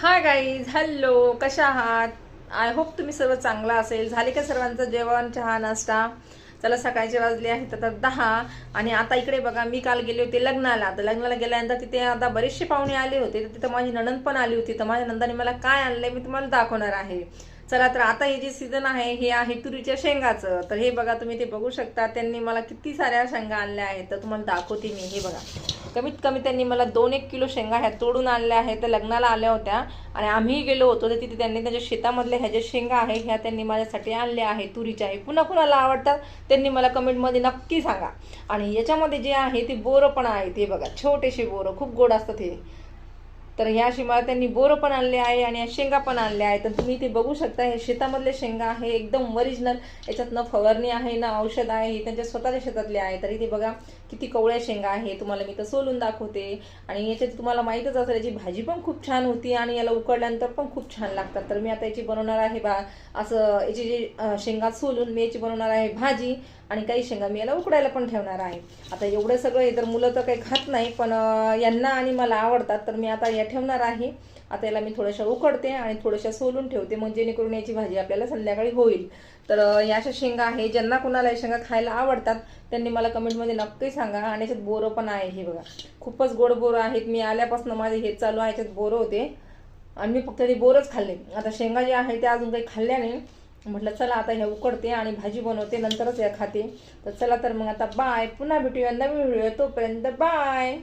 Hi guys hello कशा आहात? I hope तुम्ही सर्व चांगला असेल. झाले का सर्वांचं जेवण चहा नाश्ता? चला सकाळचे वाजले आहेत आता दहा. आणि आता इकडे बघा मी काल गेले होते लग्नाला. तर लग्नाला गेल्यानंतर तिथे आता बरेचसे पाहुणे आले होते. तर तिथं माझी नणंद पण आली होती. तर माझ्या नंदाने मला काय आणलंय मी तुम्हाला दाखवणार आहे. चला तर आता हे जे सीझन आहे हे आहे तुरीच्या शेंगाचं. तर हे बघा तुम्ही ते बघू शकता. त्यांनी मला किती साऱ्या शेंगा आणल्या आहेत तर तुम्हाला दाखवते मी. हे बघा. कमीत कमी त्यांनी मला दोन एक किलो शेंगा ह्या तोडून आणल्या आहेत तर लग्नाला आल्या होत्या. आणि आम्ही गेलो होतो तर तिथे त्यांनी त्यांच्या शेतामधल्या ह्या ज्या शेंगा आहे ह्या त्यांनी माझ्यासाठी आणल्या आहे तुरीच्या. आहे पुन्हा कुणाला आवडतात त्यांनी मला कमेंटमध्ये नक्की सांगा. आणि याच्यामध्ये जे आहे ते बोरं पण आहेत. ते बघा छोटेसे बोरं खूप गोड असतात हे. तर ह्या मला त्यांनी बोरं पण आणले आहे आणि या शेंगा पण आणल्या आहेत. तर तुम्ही ते बघू शकता हे शेतामधले शेंगा आहे एकदम ओरिजिनल याच्यात ना फवारणी आहे ना औषध आहे हे त्यांच्या स्वतःच्या शेतातले आहे. तरी ते बघा किती कवळ्या शेंगा आहे तुम्हाला मी तर सोलून दाखवते. आणि याच्यात तुम्हाला माहीतच असेल याची भाजी पण खूप छान होती आणि याला उकडल्यानंतर पण खूप छान लागतात. तर मी आता याची बनवणार आहे बा असं याची जी शेंगा सोलून मी याची बनवणार आहे भाजी. आणि काही शेंगा मी याला उकडायला पण ठेवणार आहे. आता एवढं सगळं हे तर मुलं तर काही खात नाही पण यांना आणि मला आवडतात तर मी आता या ठेवणार आहे. आता याला मी थोड्याशा उकडते आणि थोड्याशा सोलून ठेवते मग जेणेकरून याची भाजी आपल्याला संध्याकाळी होईल. तर या अशा शेंगा आहे ज्यांना कुणाला या शेंगा खायला आवडतात त्यांनी मला कमेंटमध्ये नक्की सांगा. आणि याच्यात बोरं पण आहे हे बघा. खूपच गोड बोरं आहेत. मी आल्यापासून माझे हे चालू आहे याच्यात बोरं होते. आणि मी फक्त ते बोरच खाल्ले. आता शेंगा जे आहे त्या अजून काही खाल्ल्या नाही. म्हटलं चला आता हे उकडते आणि भाजी बनवते नंतरच या खाते. तर चला तर मग आता बाय पुन्हा भेटूया नवीन व्हिडिओ तोपर्यंत बाय